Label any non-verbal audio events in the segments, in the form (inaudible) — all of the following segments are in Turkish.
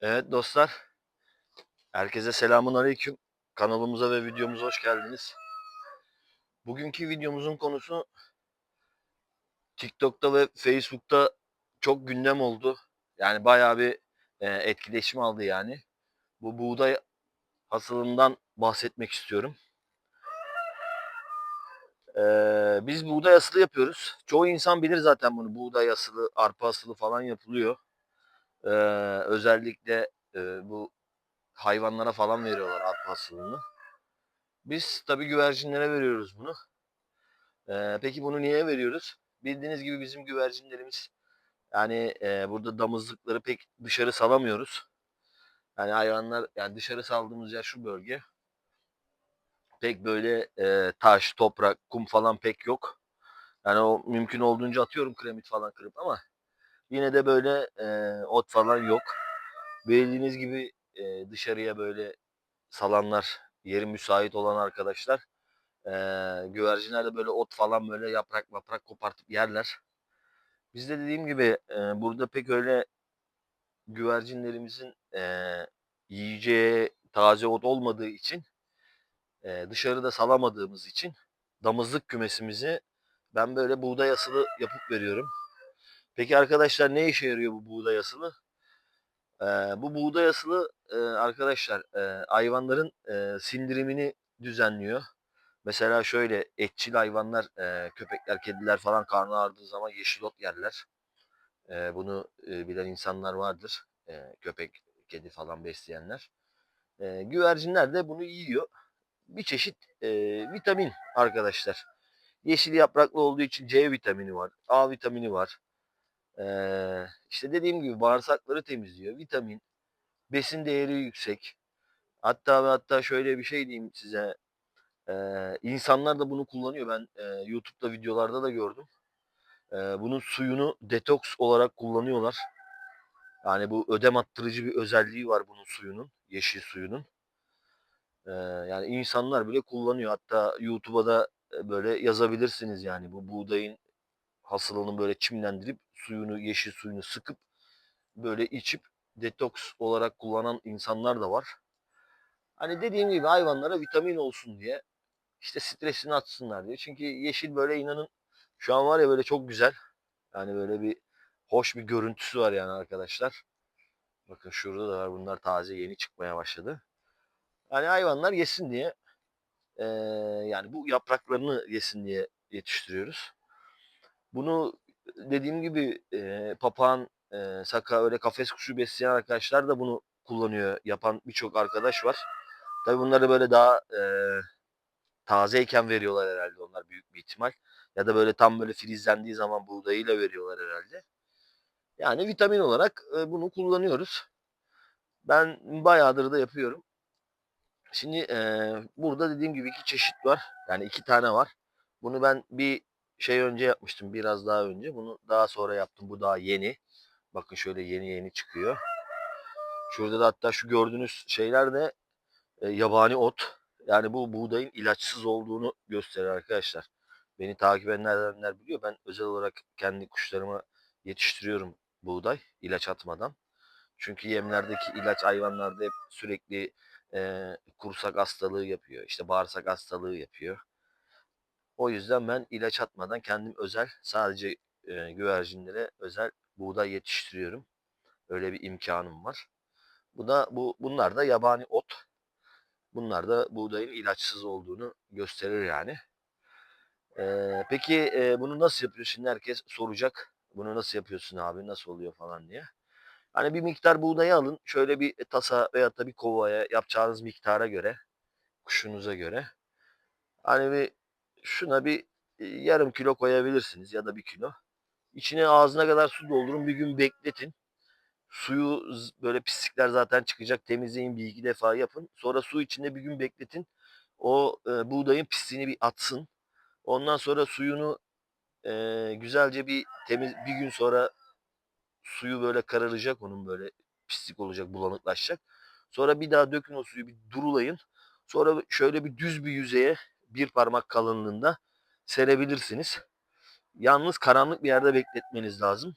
Evet dostlar, herkese selamun aleyküm. Kanalımıza ve videomuza hoş geldiniz. Bugünkü videomuzun konusu TikTok'ta ve Facebook'ta çok gündem oldu. Yani bayağı bir e, etkileşim aldı yani. Bu buğday hasılından bahsetmek istiyorum. Ee, biz buğday asılı yapıyoruz. Çoğu insan bilir zaten bunu. Buğday asılı, arpa asılı falan yapılıyor. Ee, özellikle e, bu hayvanlara falan veriyorlar arpa asılını. Biz tabii güvercinlere veriyoruz bunu. Ee, peki bunu niye veriyoruz? Bildiğiniz gibi bizim güvercinlerimiz yani e, burada damızlıkları pek dışarı salamıyoruz. Yani hayvanlar yani dışarı saldığımız yer şu bölge. Pek böyle e, taş, toprak, kum falan pek yok. Yani o mümkün olduğunca atıyorum kremit falan kırıp ama yine de böyle e, ot falan yok. Bildiğiniz gibi e, dışarıya böyle salanlar, yeri müsait olan arkadaşlar e, güvercinler böyle ot falan böyle yaprak yaprak kopartıp yerler. Biz de dediğim gibi e, burada pek öyle güvercinlerimizin e, yiyeceği taze ot olmadığı için e, dışarıda salamadığımız için damızlık kümesimizi ben böyle buğday asılı yapıp veriyorum. Peki arkadaşlar ne işe yarıyor bu buğday asılı? Ee, bu buğday asılı e, arkadaşlar e, hayvanların e, sindirimini düzenliyor. Mesela şöyle etçil hayvanlar, e, köpekler, kediler falan karnı ağrıdığı zaman yeşil ot yerler. E, bunu e, bilen insanlar vardır. E, köpek, kedi falan besleyenler. E, güvercinler de bunu yiyor. Bir çeşit e, vitamin arkadaşlar. Yeşil yapraklı olduğu için C vitamini var, A vitamini var. Ee, işte dediğim gibi bağırsakları temizliyor. Vitamin, besin değeri yüksek. Hatta ve hatta şöyle bir şey diyeyim size. Ee, insanlar da bunu kullanıyor. Ben e, YouTube'da videolarda da gördüm. Ee, bunun suyunu detoks olarak kullanıyorlar. Yani bu ödem attırıcı bir özelliği var bunun suyunun, yeşil suyunun. Ee, yani insanlar bile kullanıyor. Hatta YouTube'a da böyle yazabilirsiniz yani bu buğdayın hasılını böyle çimlendirip suyunu, yeşil suyunu sıkıp böyle içip detoks olarak kullanan insanlar da var. Hani dediğim gibi hayvanlara vitamin olsun diye işte stresini atsınlar diye. Çünkü yeşil böyle inanın şu an var ya böyle çok güzel. Yani böyle bir hoş bir görüntüsü var yani arkadaşlar. Bakın şurada da var bunlar taze yeni çıkmaya başladı. Yani hayvanlar yesin diye ee, yani bu yapraklarını yesin diye yetiştiriyoruz. Bunu dediğim gibi e, papağan, e, saka öyle kafes kuşu besleyen arkadaşlar da bunu kullanıyor. Yapan birçok arkadaş var. Tabii bunları böyle daha e, tazeyken veriyorlar herhalde onlar büyük bir ihtimal. Ya da böyle tam böyle filizlendiği zaman buğdayıyla veriyorlar herhalde. Yani vitamin olarak e, bunu kullanıyoruz. Ben bayağıdır da yapıyorum. Şimdi e, burada dediğim gibi iki çeşit var. Yani iki tane var. Bunu ben bir şey önce yapmıştım biraz daha önce. Bunu daha sonra yaptım. Bu daha yeni. Bakın şöyle yeni yeni çıkıyor. Şurada da hatta şu gördüğünüz şeyler de e, yabani ot. Yani bu buğdayın ilaçsız olduğunu gösterir arkadaşlar. Beni takip edenler biliyor. Ben özel olarak kendi kuşlarıma yetiştiriyorum buğday ilaç atmadan. Çünkü yemlerdeki ilaç hayvanlarda hep sürekli e, kursak hastalığı yapıyor. İşte bağırsak hastalığı yapıyor. O yüzden ben ilaç atmadan kendim özel sadece e, güvercinlere özel buğday yetiştiriyorum. Öyle bir imkanım var. Bu da bu bunlar da yabani ot. Bunlar da buğdayın ilaçsız olduğunu gösterir yani. Ee, peki e, bunu nasıl yapıyorsun? Herkes soracak. Bunu nasıl yapıyorsun abi? Nasıl oluyor falan diye. Hani bir miktar buğdayı alın. Şöyle bir tasa veya da bir kovaya yapacağınız miktara göre, kuşunuza göre. Hani bir şuna bir e, yarım kilo koyabilirsiniz ya da bir kilo. İçine ağzına kadar su doldurun bir gün bekletin. Suyu böyle pislikler zaten çıkacak temizleyin bir iki defa yapın. Sonra su içinde bir gün bekletin. O e, buğdayın pisliğini bir atsın. Ondan sonra suyunu e, güzelce bir temiz bir gün sonra suyu böyle kararacak onun böyle pislik olacak bulanıklaşacak. Sonra bir daha dökün o suyu bir durulayın. Sonra şöyle bir düz bir yüzeye bir parmak kalınlığında serebilirsiniz. Yalnız karanlık bir yerde bekletmeniz lazım.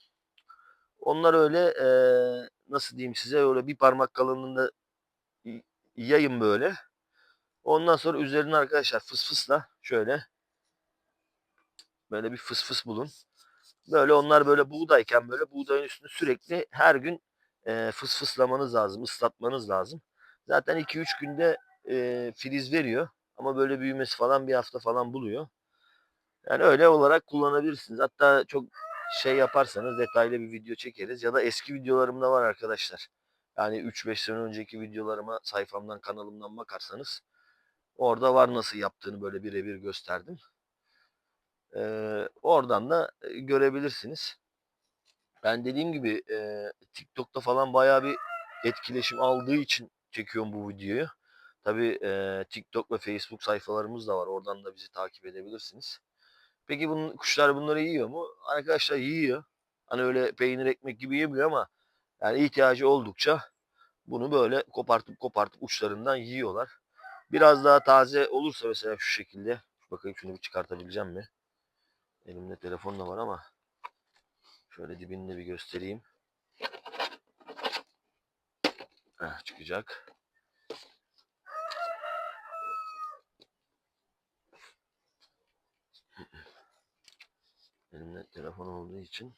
Onlar öyle e, nasıl diyeyim size öyle bir parmak kalınlığında yayın böyle. Ondan sonra üzerine arkadaşlar fıs fısla şöyle böyle bir fıs fıs bulun. Böyle onlar böyle buğdayken böyle buğdayın üstünde sürekli her gün e, fıs fıslamanız lazım, ıslatmanız lazım. Zaten 2-3 günde e, filiz veriyor. Ama böyle büyümesi falan bir hafta falan buluyor. Yani öyle olarak kullanabilirsiniz. Hatta çok şey yaparsanız detaylı bir video çekeriz. Ya da eski videolarım da var arkadaşlar. Yani 3-5 sene önceki videolarıma sayfamdan kanalımdan bakarsanız orada var nasıl yaptığını böyle birebir gösterdim. Ee, oradan da e, görebilirsiniz. Ben dediğim gibi e, TikTok'ta falan bayağı bir etkileşim aldığı için çekiyorum bu videoyu. Tabii e, TikTok ve Facebook sayfalarımız da var. Oradan da bizi takip edebilirsiniz. Peki bunun kuşlar bunları yiyor mu? Arkadaşlar yiyor. Hani öyle peynir ekmek gibi yemiyor ama yani ihtiyacı oldukça bunu böyle kopartıp kopartıp uçlarından yiyorlar. Biraz daha taze olursa mesela şu şekilde. Bakayım şunu bir çıkartabileceğim mi? Elimde telefon da var ama şöyle dibini de bir göstereyim. Heh, çıkacak. Elimde telefon olduğu için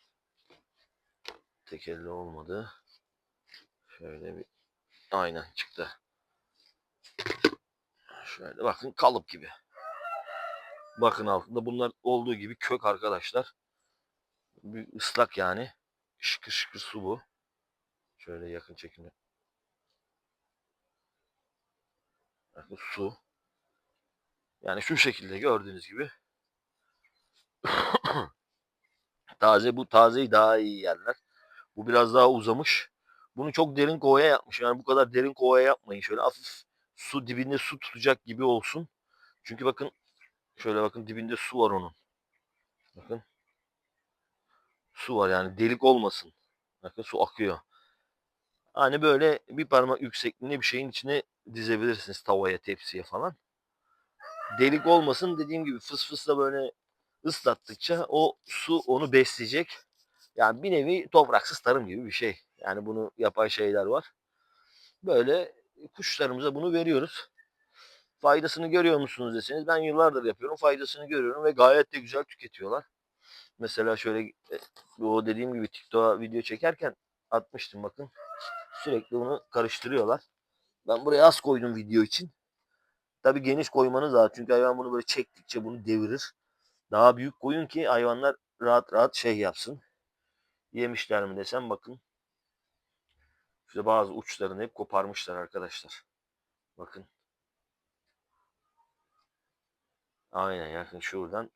tek elle olmadı. Şöyle bir aynen çıktı. Şöyle bakın kalıp gibi. Bakın altında bunlar olduğu gibi kök arkadaşlar. Bir ıslak yani. Şıkır şıkır su bu. Şöyle yakın çekimde. Bakın su. Yani şu şekilde gördüğünüz gibi. Taze bu tazeyi daha iyi yerler. Bu biraz daha uzamış. Bunu çok derin kovaya yapmış. Yani bu kadar derin kovaya yapmayın. Şöyle hafif su dibinde su tutacak gibi olsun. Çünkü bakın şöyle bakın dibinde su var onun. Bakın. Su var yani delik olmasın. Bakın su akıyor. Hani böyle bir parmak yüksekliğinde bir şeyin içine dizebilirsiniz tavaya, tepsiye falan. Delik olmasın dediğim gibi fıs fısla böyle ıslattıkça o su onu besleyecek. Yani bir nevi topraksız tarım gibi bir şey. Yani bunu yapan şeyler var. Böyle kuşlarımıza bunu veriyoruz. Faydasını görüyor musunuz deseniz ben yıllardır yapıyorum. Faydasını görüyorum ve gayet de güzel tüketiyorlar. Mesela şöyle e, o dediğim gibi TikTok'a video çekerken atmıştım bakın. Sürekli bunu karıştırıyorlar. Ben buraya az koydum video için. Tabi geniş koymanız lazım. Çünkü hayvan bunu böyle çektikçe bunu devirir. Daha büyük koyun ki hayvanlar rahat rahat şey yapsın. Yemişler mi desem bakın. İşte bazı uçlarını hep koparmışlar arkadaşlar. Bakın. Aynen yakın şuradan.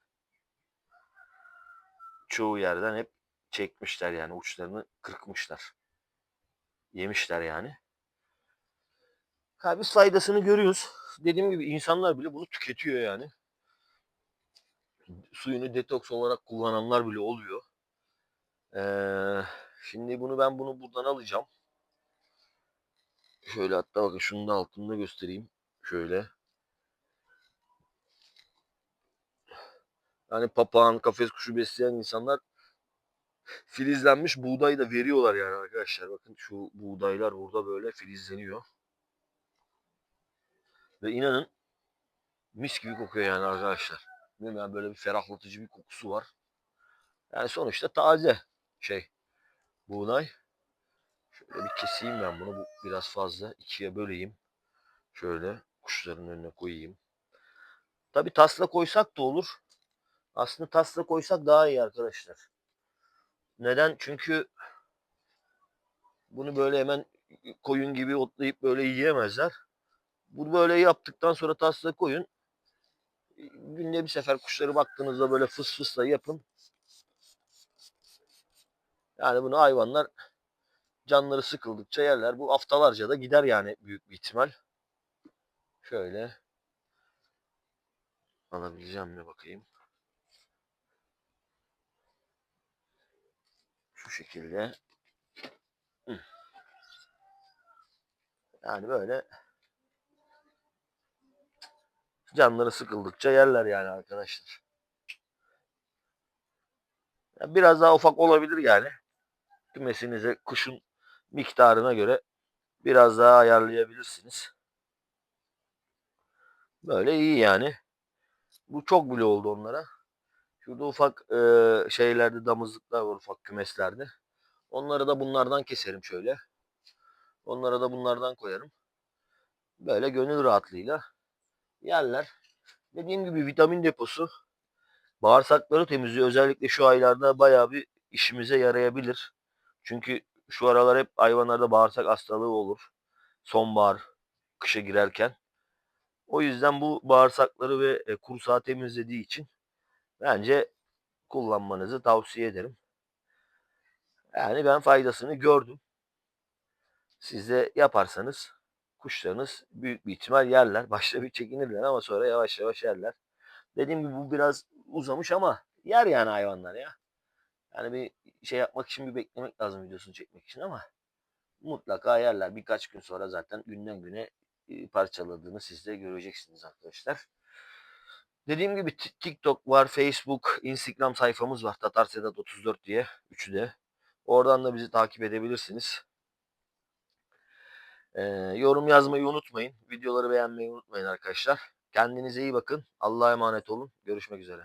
Çoğu yerden hep çekmişler yani uçlarını kırkmışlar. Yemişler yani. Ha, biz faydasını görüyoruz. Dediğim gibi insanlar bile bunu tüketiyor yani. Suyunu detoks olarak kullananlar bile oluyor. Ee, şimdi bunu ben bunu buradan alacağım. Şöyle hatta bakın şunu da altında göstereyim. Şöyle. Yani papağan, kafes kuşu besleyen insanlar filizlenmiş buğday da veriyorlar yani arkadaşlar. Bakın şu buğdaylar burada böyle filizleniyor. Ve inanın mis gibi kokuyor yani arkadaşlar. Bilmiyorum yani böyle bir ferahlatıcı bir kokusu var. Yani sonuçta taze şey buğday. Şöyle bir keseyim ben bunu. Bu biraz fazla. ikiye böleyim. Şöyle kuşların önüne koyayım. Tabi tasla koysak da olur. Aslında tasla koysak daha iyi arkadaşlar. Neden? Çünkü bunu böyle hemen koyun gibi otlayıp böyle yiyemezler. Bunu böyle yaptıktan sonra tasla koyun. Günde bir sefer kuşları baktığınızda böyle fıs fısla yapın. Yani bunu hayvanlar canları sıkıldıkça yerler. Bu haftalarca da gider yani büyük bir ihtimal. Şöyle alabileceğim mi bakayım. Şu şekilde. Yani böyle canları sıkıldıkça yerler yani arkadaşlar. Biraz daha ufak olabilir yani. Kümesinize kuşun miktarına göre biraz daha ayarlayabilirsiniz. Böyle iyi yani. Bu çok bile oldu onlara. Şurada ufak e, şeylerde damızlıklar var ufak kümeslerde. Onları da bunlardan keserim şöyle. Onlara da bunlardan koyarım. Böyle gönül rahatlığıyla yerler. Dediğim gibi vitamin deposu bağırsakları temizliyor. Özellikle şu aylarda bayağı bir işimize yarayabilir. Çünkü şu aralar hep hayvanlarda bağırsak hastalığı olur. Sonbahar, kışa girerken. O yüzden bu bağırsakları ve e, kursağı temizlediği için bence kullanmanızı tavsiye ederim. Yani ben faydasını gördüm. Siz de yaparsanız kuşlarınız büyük bir ihtimal yerler. (laughs) Başta bir çekinirler ama sonra yavaş yavaş yerler. Dediğim gibi bu biraz uzamış ama yer yani hayvanlar ya. Yani bir şey yapmak için bir beklemek lazım videosunu çekmek için ama mutlaka yerler. Birkaç gün sonra zaten günden güne e, parçaladığını siz de göreceksiniz arkadaşlar. Dediğim gibi Tik- TikTok var, Facebook, Instagram sayfamız var. Tatar Sedat 34 diye. Üçü de. Oradan da bizi takip edebilirsiniz. Ee, yorum yazmayı unutmayın. Videoları beğenmeyi unutmayın arkadaşlar. Kendinize iyi bakın. Allah'a emanet olun. Görüşmek üzere.